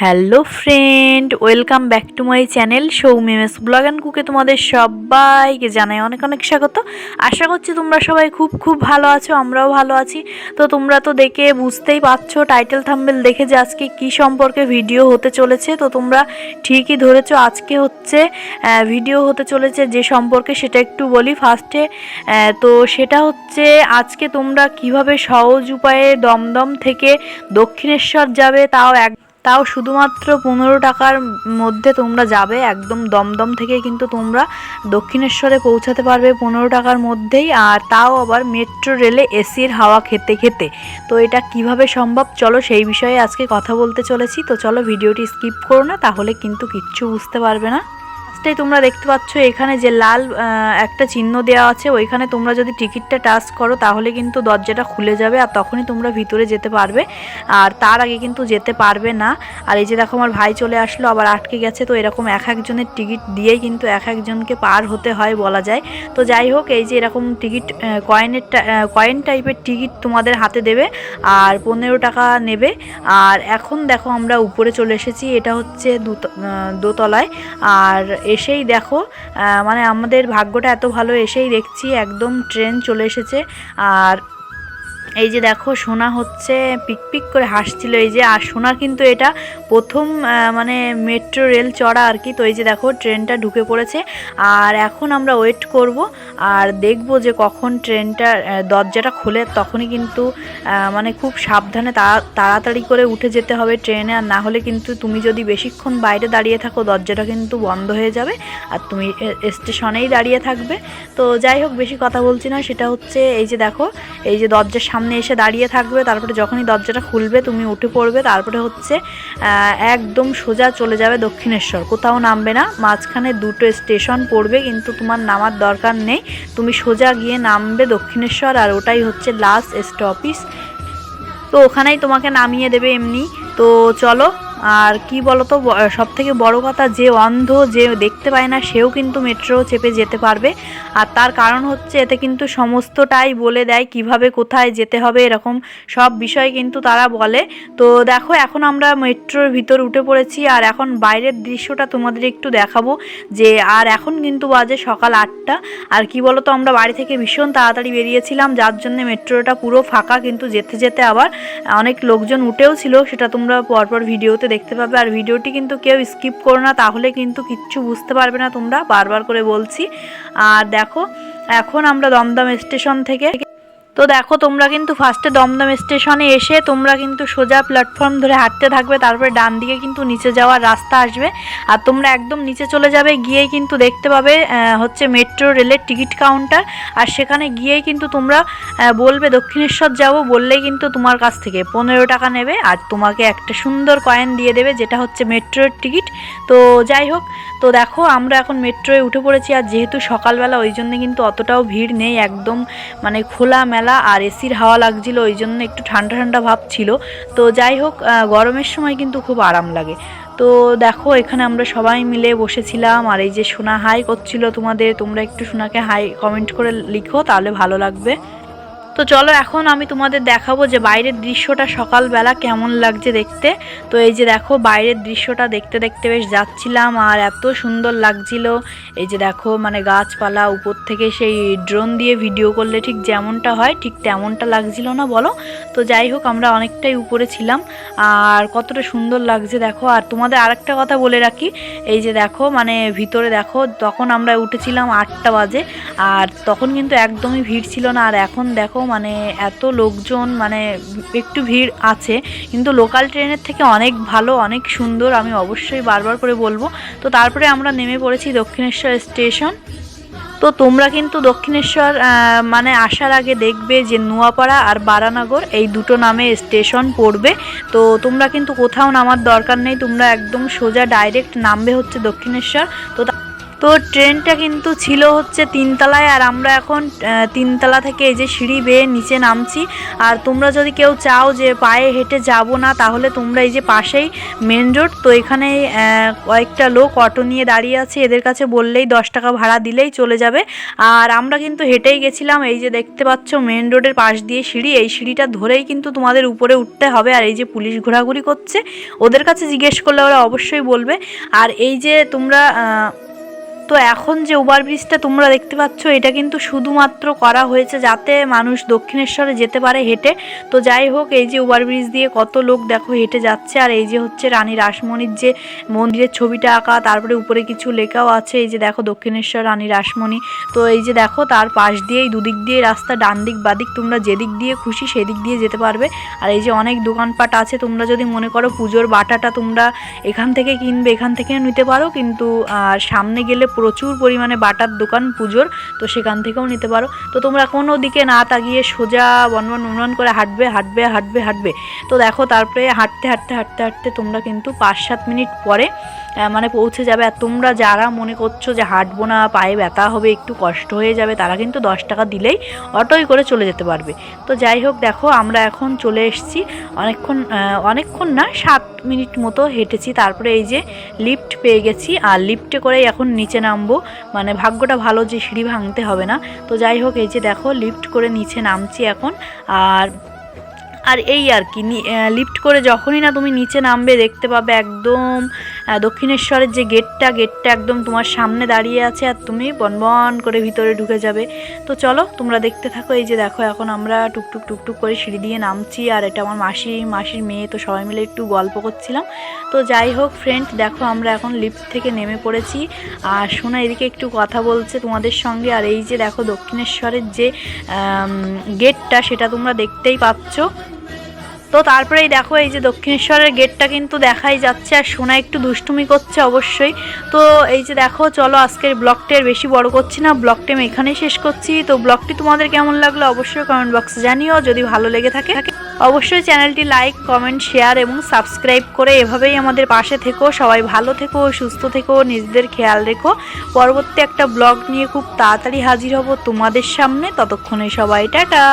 Hello friend, welcome back to my channel সৌমিমেস blog and কুকে তোমাদের সবাইকে জানাই অনেক অনেক স্বাগত। আশা করছি তোমরা সবাই খুব খুব ভালো আছো, আমরাও ভালো আছি। তো তোমরা তো দেখে বুঝতেই পারছ টাইটেল থাম্বেল দেখে যে আজকে কি সম্পর্কে ভিডিও হতে চলেছে। তো তোমরা ঠিকই ধরেছো, আজকে হচ্ছে ভিডিও হতে চলেছে যে সম্পর্কে সেটা একটু বলি ফার্স্টে তো সেটা হচ্ছে, আজকে তোমরা কীভাবে সহজ উপায়ে দমদম থেকে দক্ষিণেশ্বর যাবে তাও এক তাও শুধুমাত্র পনেরো টাকার মধ্যে তোমরা যাবে, একদম দমদম থেকে কিন্তু তোমরা দক্ষিণেশ্বরে পৌঁছাতে পারবে পনেরো টাকার মধ্যেই, আর তাও আবার মেট্রো রেলে এসির হাওয়া খেতে খেতে। তো এটা কীভাবে সম্ভব? চলো সেই বিষয়ে আজকে কথা বলতে চলেছি। তো চলো ভিডিওটি স্কিপ করো না, তাহলে কিন্তু কিচ্ছু বুঝতে পারবে না। ফার্স্টেই তোমরা দেখতে পাচ্ছ এখানে যে লাল একটা চিহ্ন দেওয়া আছে। ওইখানে তোমরা যদি টিকিটটা টাচ করো, তাহলে কিন্তু দরজাটা খুলে যাবে আর তখনই তোমরা ভিতরে যেতে পারবে। আর তার আগে কিন্তু যেতে পারবে না। আর এই যে দেখো আমার ভাই চলে আসলো, আবার আটকে গেছে। তো এরকম এক একজনের টিকিট দিয়েই কিন্তু এক একজনকে পার হতে হয় বলা যায়। তো যাই হোক, এই যে এরকম টিকিট কয়েনের কয়েন টাইপের টিকিট তোমাদের হাতে দেবে আর পনেরো টাকা নেবে। আর এখন দেখো আমরা উপরে চলে এসেছি। এটা হচ্ছে দোতলায়। আর এসেই দেখো মানে আমাদের ভাগ্যটা এত ভালো এসেই দেখছি একদম ট্রেন চলে এসেছে। আর এই যে দেখো, সোনা হচ্ছে পিক পিক করে হাসছিল এই যে, আর সোনা কিন্তু এটা প্রথম মানে মেট্রো রেল চড়া আর কি। তো এই যে দেখো, ট্রেনটা ঢুকে পড়েছে। আর এখন আমরা ওয়েট করব, আর দেখব যে কখন ট্রেনটা দরজাটা খোলে, তখনই কিন্তু মানে খুব সাবধানে তাড়া- তাড়াতাড়ি করে উঠে যেতে হবে ট্রেনে। আর না হলে কিন্তু তুমি যদি বেশিক্ষণ বাইরে দাঁড়িয়ে থাকো, দরজাটা কিন্তু বন্ধ হয়ে যাবে। আর তুমি স্টেশনেই দাঁড়িয়ে থাকবে। তো যাই হোক, বেশি কথা বলছি না। সেটা হচ্ছে, এই যে দেখো, এই যে দরজার সামনে এসে দাঁড়িয়ে থাকবে, তারপরে যখনই দরজাটা খুলবে, তুমি উঠে পড়বে, তারপরে হচ্ছে একদম সোজা চলে যাবে দক্ষিণেশ্বর। কোথাও নামবে না, মাঝখানে দুটো স্টেশন পড়বে, কিন্তু তোমার নামার দরকার নেই। তুমি সোজা গিয়ে নামবে দক্ষিণেশ্বর, আর ওটাই হচ্ছে লাস্ট স্টপিস তো ওখানেই তোমাকে নামিয়ে দেবে এমনি। তো চলো আর কি বলতো সব থেকে বড় কথা যে অন্ধ যে দেখতে পায় না, সেও কিন্তু মেট্রো চেপে যেতে পারবে। আর তার কারণ হচ্ছে এতে কিন্তু সমস্তটাই বলে দেয় কীভাবে কোথায় যেতে হবে, এরকম সব বিষয় কিন্তু তারা বলে। তো দেখো, এখন আমরা মেট্রোর ভিতর উঠে পড়েছি আর এখন বাইরের দৃশ্যটা তোমাদের একটু দেখাবো যে, আর এখন কিন্তু বাজে সকাল আটটা। আর কি বলতো, আমরা বাড়ি থেকে ভীষণ তাড়াতাড়ি বেরিয়েছিলাম, যার জন্য মেট্রোটা পুরো ফাঁকা কিন্তু যেতে যেতে আবার অনেক লোকজন উঠেও ছিল, সেটা তোমরা পরপর ভিডিওতে দেখতে পাবে আর ভিডিওটি কিন্তু কেউ স্কিপ করো না, তাহলে কিন্তু কিচ্ছু বুঝতে পারবে না তোমরা, বারবার করে বলছি। আর দেখো, এখন আমরা দমদম স্টেশন থেকে তো দেখো, তোমরা কিন্তু ফার্স্টে দমদম স্টেশনে এসে তোমরা কিন্তু সোজা প্ল্যাটফর্ম ধরে হাঁটতে থাকবে, তারপরে ডান দিকে কিন্তু নিচে যাওয়ার রাস্তা আসবে। আর তোমরা একদম নিচে চলে যাবে গিয়েই কিন্তু দেখতে পাবে হচ্ছে মেট্রো রেলের টিকিট কাউন্টার আর সেখানে গিয়েই কিন্তু তোমরা বলবে দক্ষিণেশ্বর যাব বললেই কিন্তু তোমার কাছ থেকে পনেরো টাকা নেবে। আর তোমাকে একটা সুন্দর কয়েন দিয়ে দেবে, যেটা হচ্ছে মেট্রোর টিকিট তো যাই হোক, তো দেখো, আমরা এখন মেট্রোয় উঠে পড়েছি। আর যেহেতু সকালবেলা, ওই জন্য কিন্তু অতটাও ভিড় নেই। একদম মানে খোলা মেলা আর এসির হাওয়া লাগছিল, ওই জন্য একটু ঠান্ডা ঠান্ডা ভাব ছিল। তো যাই হোক গরমের সময় কিন্তু খুব আরাম লাগে। তো দেখো, এখানে আমরা সবাই মিলে বসেছিলাম, আর এই যে সোনা হাই করছিল তোমাদের, তোমরা একটু সোনাকে হাই কমেন্ট করে লিখো, তাহলে ভালো লাগবে। তো চলো এখন আমি তোমাদের দেখাবো যে বাইরের দৃশ্যটা সকালবেলা কেমন লাগছে দেখতে। তো এই যে দেখো, বাইরের দৃশ্যটা দেখতে দেখতে বেশ যাচ্ছিলাম আর এত সুন্দর লাগছিল। এই যে দেখো মানে গাছপালা, উপর থেকে সেই ড্রোন দিয়ে ভিডিও করলে ঠিক যেমনটা হয়, ঠিক তেমনটা লাগছিল না, বলো? তো যাই হোক, আমরা অনেকটাই উপরে ছিলাম আর কতটা সুন্দর লাগছে দেখো। আর তোমাদের আরেকটা কথা বলে রাখি, এই যে দেখো মানে ভিতরে দেখো, তখন আমরা উঠেছিলাম আটটা বাজে আর তখন কিন্তু একদমই ভিড় ছিল না। আর এখন দেখো মানে এত লোকজন মানে একটু ভিড় আছে, কিন্তু লোকাল ট্রেনের থেকে অনেক ভালো, অনেক সুন্দর, আমি অবশ্যই বারবার করে বলব। তো তারপরে আমরা নেমে পড়েছি দক্ষিণেশ্বর স্টেশন। তো তোমরা কিন্তু দক্ষিণেশ্বর মানে আসার আগে দেখবে যে নোয়াপাড়া আর বারানগর এই দুটো নামে স্টেশন পড়বে। তো তোমরা কিন্তু কোথাও নামার দরকার নেই, তোমরা একদম সোজা ডাইরেক্ট নামবে হচ্ছে দক্ষিণেশ্বর। তো তা- ট্রেনটা কিন্তু ছিল হচ্ছে তিনতলায় আর আমরা এখন তিনতলা থেকে এই যে সিঁড়ি বেয়ে নিচে নামছি। আর তোমরা যদি কেউ চাও যে পায়ে হেঁটে যাব না, তাহলে তোমরা এই যে পাশেই মেন রোড, তো এখানে কয়েকটা লোক অটো নিয়ে দাঁড়িয়ে আছে। এদের কাছে বললেই দশ টাকা ভাড়া দিলেই চলে যাবে। আর আমরা কিন্তু হেঁটেই গেছিলাম, এই যে দেখতে পাচ্ছ মেন রোডের পাশ দিয়ে সিঁড়ি। এই সিঁড়িটা ধরেই কিন্তু তোমাদের উপরে উঠতে হবে। আর এই যে পুলিশ ঘোরাঘুরি করছে, ওদের কাছে জিজ্ঞেস করলে ওরা অবশ্যই বলবে। আর এই যে তোমরা তো এখন যে ওভারব্রিজটা তোমরা দেখতে পাচ্ছ, এটা কিন্তু শুধুমাত্র করা হয়েছে যাতে মানুষ দক্ষিণেশ্বরে যেতে পারে হেঁটে। তো যাই হোক, এই যে ওভারব্রিজ দিয়ে কত লোক দেখো হেঁটে যাচ্ছে, আর এই যে হচ্ছে রানী রাসমণির যে মন্দিরের ছবিটা আঁকা, তারপরে উপরে কিছু লেখাও আছে, এই যে দেখো দক্ষিণেশ্বর রানী রাসমণি। তো এই যে দেখো, তার পাশ দিয়েই দুদিক দিয়ে রাস্তা ডান দিক বাদিক, তোমরা যেদিক দিয়ে খুশি সেদিক দিয়ে যেতে পারবে। আর এই যে অনেক দোকানপাট আছে, তোমরা যদি মনে করো পুজোর বাটাটা তোমরা এখান থেকে কিনবে, এখান থেকে নিতে পারো, কিন্তু সামনে গেলে প্রচুর পরিমাণে বাটার দোকান পুজোর, তো সেখান থেকেও নিতে পারো। তো তোমরা কোনো দিকে না তাকিয়ে সোজা বনবন উন্নয়ন করে হাঁটবে হাঁটবে হাঁটবে হাঁটবে। তো দেখো তারপরে হাঁটতে হাঁটতে হাঁটতে হাঁটতে তোমরা কিন্তু পাঁচ সাত মিনিট পরে মানে পৌঁছে যাবে। আর তোমরা যারা মনে করছ যে হাঁটবো না, পায়ে ব্যথা হবে, একটু কষ্ট হয়ে যাবে, তারা কিন্তু দশ টাকা দিলেই অটোই করে চলে যেতে পারবে। তো যাই হোক, দেখো আমরা এখন চলে এসেছি। অনেকক্ষণ অনেকক্ষণ না, সাত মিনিট মতো হেঁটেছি। তারপরে এই যে লিফট পেয়ে গেছি। আর লিফটে করেই এখন নিচে নামবো। মানে ভাগ্যটা ভালো যে সিঁড়ি ভাঙতে হবে না। তো যাই হোক, এই যে দেখো লিফট করে নিচে নামছি এখন। আর আর এই আর কি লিফট করে যখনই না তুমি নিচে নামবে, দেখতে পাবে একদম দক্ষিণেশ্বরের যে গেটটা গেটটা একদম তোমার সামনে দাঁড়িয়ে আছে আর তুমি বনবন করে ভিতরে ঢুকে যাবে। তো চলো, তোমরা দেখতে থাকো, এই যে দেখো, এখন আমরা টুকটুক টুকটুক করে সিঁড়ি দিয়ে নামছি আর এটা আমার মাসি, মাসির মেয়ে, তো সবাই মিলে একটু গল্প করছিলাম। তো যাই হোক ফ্রেন্ড দেখো আমরা এখন লিফট থেকে নেমে পড়েছি আর শোনা এদিকে একটু কথা বলছে তোমাদের সঙ্গে। আর এই যে দেখো দক্ষিণেশ্বরের যে গেটটা, সেটা তোমরা দেখতেই পাচ্ছ। তো তারপরেই দেখো এই যে দক্ষিণেশ্বরের গেটটা কিন্তু দেখাই যাচ্ছে আর সোনা একটু দুষ্টুমি করছে অবশ্যই। তো এই যে দেখো, চলো আজকের ব্লগটা বেশি বড় করছি না ব্লগটা আমি এখানেই শেষ করছি। তো ব্লগটি তোমাদের কেমন লাগল অবশ্যই কমেন্ট বক্সে জানিও, যদি ভালো লেগে থাকে অবশ্যই চ্যানেলটি লাইক কমেন্ট শেয়ার এবং সাবস্ক্রাইব করে এভাবেই আমাদের পাশে থেকো। সবাই ভালো থেকো, সুস্থ থেকো, নিজেদের খেয়াল রেখো। পরবর্তী একটা ব্লগ নিয়ে খুব তাড়াতাড়ি হাজির হব তোমাদের সামনে। ততক্ষণে সবাই টাটা!